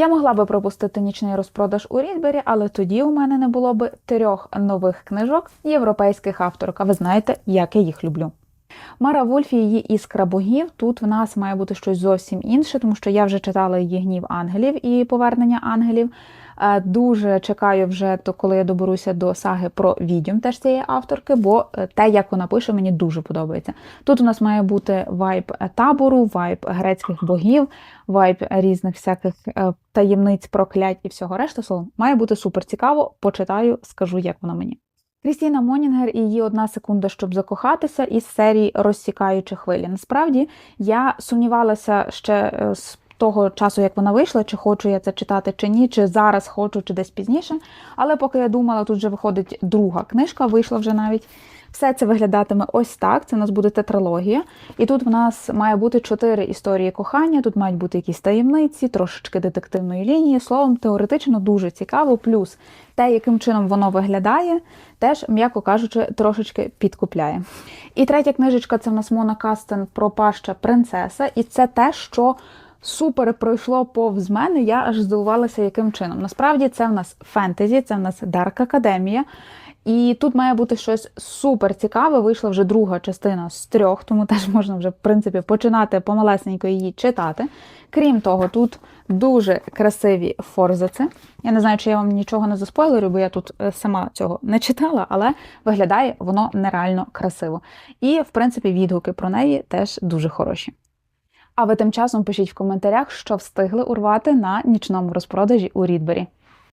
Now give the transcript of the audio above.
Я могла би пропустити нічний розпродаж у Рідбері, але тоді у мене не було би трьох нових книжок європейських авторок. А ви знаєте, як я їх люблю. Мара Вульф і її іскра богів. Тут в нас має бути щось зовсім інше, тому що я вже читала її гнів ангелів і повернення ангелів. Е, Дуже чекаю вже, то коли я доберуся до саги про відьом теж цієї авторки, бо е, те, як вона пише, мені дуже подобається. Тут у нас має бути вайб табору, вайб грецьких богів, вайб різних всяких е, таємниць, проклять і всього решта. Словом, має бути супер цікаво. Почитаю, скажу, як воно мені. Крістіна Монінгер і її одна секунда, щоб закохатися, із серії Розсікаючи хвилі. Насправді я сумнівалася ще е, з того часу, як вона вийшла, чи хочу я це читати, чи ні, чи зараз хочу, чи десь пізніше. Але поки я думала, тут вже виходить друга книжка, вийшла вже навіть. Все це виглядатиме ось так. Це у нас буде тетралогія. І тут в нас має бути чотири історії кохання. Тут мають бути якісь таємниці, трошечки детективної лінії. Словом, теоретично дуже цікаво. Плюс те, яким чином воно виглядає, теж, м'яко кажучи, трошечки підкупляє. І третя книжечка це в нас Мона Кастен Пропаща принцеса. І це те, що супер пройшло повз мене. Я аж здивувалася, яким чином. Насправді це в нас фентезі, це в нас Дарк Академія. І тут має бути щось супер цікаве. Вийшла вже друга частина з трьох, тому теж можна вже, в принципі, починати помалесенько її читати. Крім того, тут дуже красиві форзаци. Я не знаю, чи я вам нічого не заспойлерю, бо я тут е, сама цього не читала, але виглядає воно нереально красиво. І, в принципі, відгуки про неї теж дуже хороші. А ви тим часом пишіть в коментарях, що встигли урвати на нічному розпродажі у Рідбері.